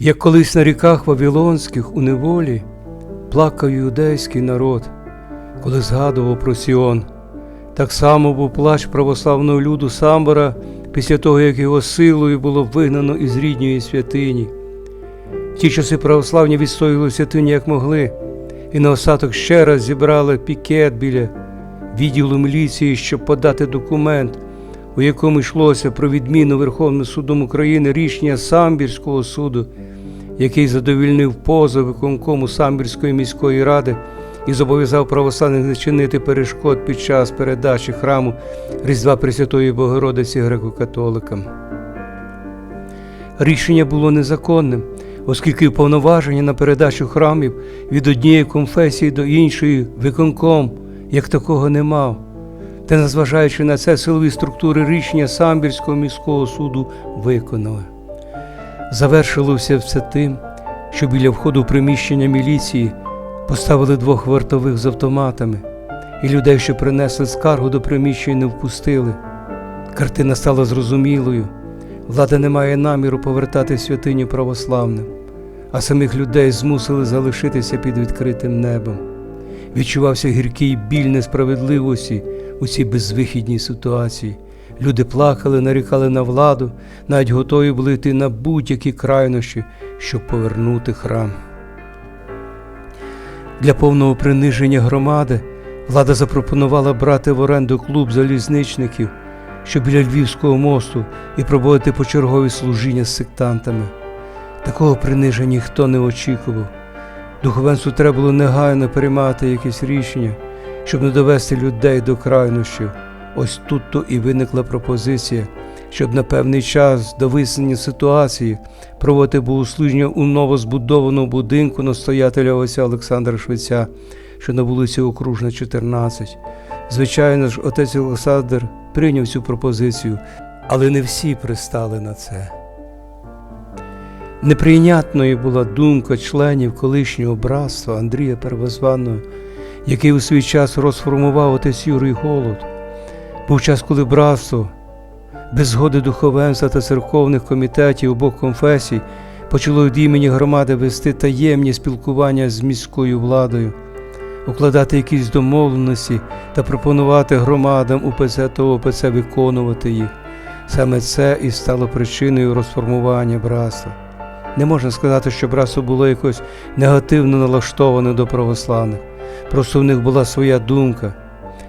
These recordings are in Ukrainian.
Як колись на ріках Вавилонських у неволі плакав юдейський народ, коли згадував про Сіон. Так само був плач православного люду Самбора після того, як його силою було вигнано із рідньої святині. В ті часи православні відстоювали святині як могли, і на остаток ще раз зібрали пікет біля відділу міліції, щоб подати документ, у якому йшлося про відміну Верховним судом України рішення Самбірського суду, який задовільнив позов виконкому Самбірської міської ради і зобов'язав православних не чинити перешкод під час передачі храму Різдва Пресвятої Богородиці греко-католикам. Рішення було незаконним, оскільки повноваження на передачу храмів від однієї конфесії до іншої виконком як такого не мав. Та, незважаючи на це, силові структури рішення Самбірського міського суду виконали. Завершилося все тим, що біля входу приміщення міліції поставили двох вартових з автоматами, і людей, що принесли скаргу до приміщення, не впустили. Картина стала зрозумілою. Влада не має наміру повертати святиню православним, а самих людей змусили залишитися під відкритим небом. Відчувався гіркий біль несправедливості у цій безвихідній ситуації. Люди плакали, нарікали на владу, навіть готові були йти на будь-які крайнощі, щоб повернути храм. Для повного приниження громади влада запропонувала брати в оренду клуб залізничників, що біля Львівського мосту, і проводити почергові служіння з сектантами. Такого приниження ніхто не очікував. Духовенству треба було негайно приймати якесь рішення, щоб не довести людей до крайнощів. Ось тут то і виникла пропозиція, щоб на певний час до вияснення ситуації проводити богослужіння у новозбудованому будинку настоятеля отця Олександра Швеця, що на вулиці Окружна, 14. Звичайно ж, отець Олександр прийняв цю пропозицію, але не всі пристали на це. Неприйнятною була думка членів колишнього братства Андрія Первозваного, який у свій час розформував отець Юрій Голод. Був час, коли братство, без згоди духовенства та церковних комітетів обох конфесій, почало від імені громади вести таємні спілкування з міською владою, укладати якісь домовленості та пропонувати громадам УПЦ та ОПЦ виконувати їх. Саме це і стало причиною розформування братства. Не можна сказати, що братство було якось негативно налаштоване до православних. Просто в них була своя думка.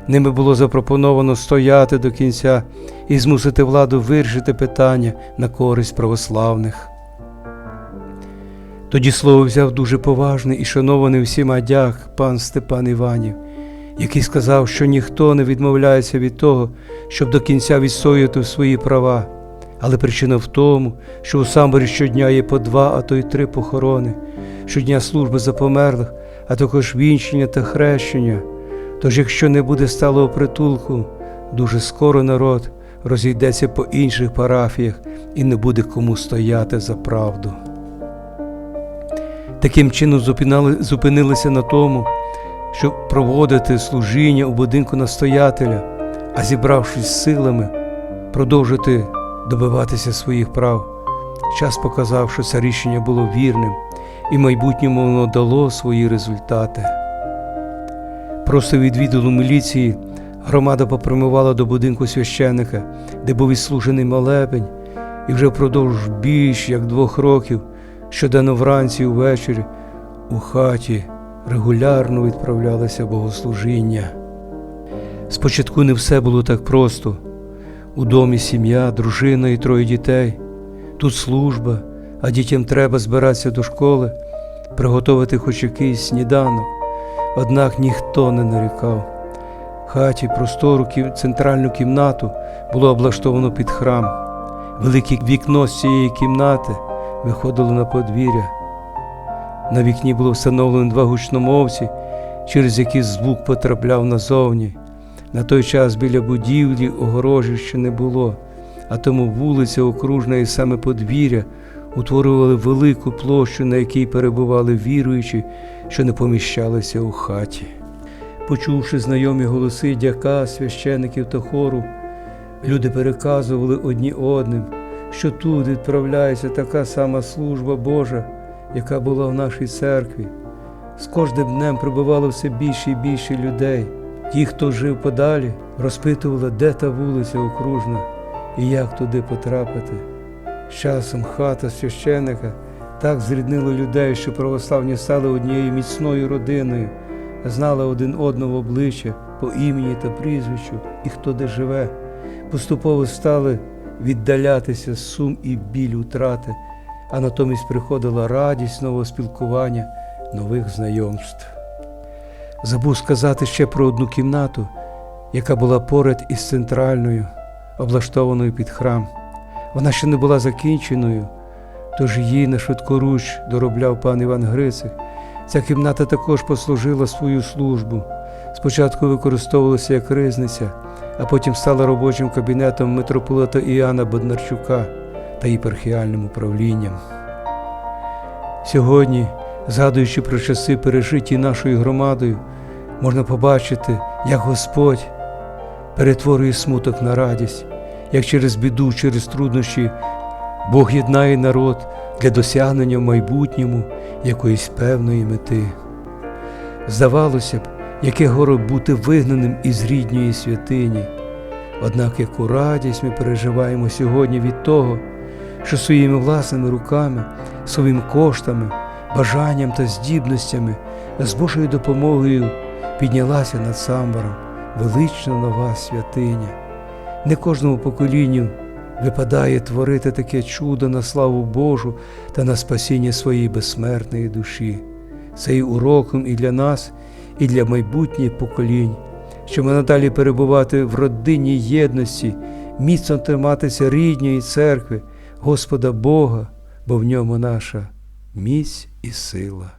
Ними було запропоновано стояти до кінця і змусити владу вирішити питання на користь православних. Тоді слово взяв дуже поважний і шанований всіма дяк пан Степан Іванів, який сказав, що ніхто не відмовляється від того, щоб до кінця відстояти свої права. Але причина в тому, що у самборі щодня є по два, а то й три похорони, щодня служби за померлих, а також вінчення та хрещення. Тож, якщо не буде сталого притулку, дуже скоро народ розійдеться по інших парафіях і не буде кому стояти за правду. Таким чином зупинилися на тому, щоб проводити служіння у будинку настоятеля, а зібравшись силами, продовжити добиватися своїх прав. Час показав, що це рішення було вірним, і майбутньому воно дало свої результати. Просто від відділу міліції громада попрямувала до будинку священника, де був відслужений молебень, і вже впродовж більш як двох років, щоденно вранці і ввечері, у хаті регулярно відправлялися богослужіння. Спочатку не все було так просто. У домі сім'я, дружина і троє дітей. Тут служба, а дітям треба збиратися до школи, приготувати хоч якийсь сніданок. Однак ніхто не нарікав. Хаті простору центральну кімнату було облаштовано під храм. Велике вікно з цієї кімнати виходило на подвір'я. На вікні було встановлено два гучномовці, через які звук потрапляв назовні. На той час біля будівлі огорожі ще не було, а тому вулиця окружна і саме подвір'я утворювали велику площу, на якій перебували віруючі, що не поміщалися у хаті. Почувши знайомі голоси дяка, священиків та хору, люди переказували одні одним, що тут відправляється така сама служба Божа, яка була в нашій церкві. З кожним днем прибувало все більше і більше людей. Ті, хто жив подалі, розпитували, де та вулиця окружна і як туди потрапити. З часом хата священика так зріднила людей, що православні стали однією міцною родиною, знали один одного обличчя по імені та прізвищу і хто де живе. Поступово стали віддалятися сум і біль утрати, а натомість приходила радість нового спілкування, нових знайомств. Забув сказати ще про одну кімнату, яка була поряд із центральною, облаштованою під храм. Вона ще не була закінченою, тож її на швидкоруч доробляв пан Іван Грицик. Ця кімната також послужила свою службу. Спочатку використовувалася як ризниця, а потім стала робочим кабінетом митрополита Іоанна Боднарчука та єпархіальним управлінням. Сьогодні, згадуючи про часи, пережиті нашою громадою, можна побачити, як Господь перетворює смуток на радість, як через біду, через труднощі Бог єднає народ для досягнення в майбутньому якоїсь певної мети. Здавалося б, яке горе бути вигнаним із рідньої святині. Однак яку радість ми переживаємо сьогодні від того, що своїми власними руками, своїми коштами, бажанням та здібностями з Божою допомогою піднялася над самбором велична нова святиня. Не кожному поколінню випадає творити таке чудо на славу Божу та на спасіння своєї безсмертної душі. Це і уроком і для нас, і для майбутніх поколінь, щоб надалі перебувати в родинній єдності, міцно триматися рідньої церкви, Господа Бога, бо в ньому наша міць і сила.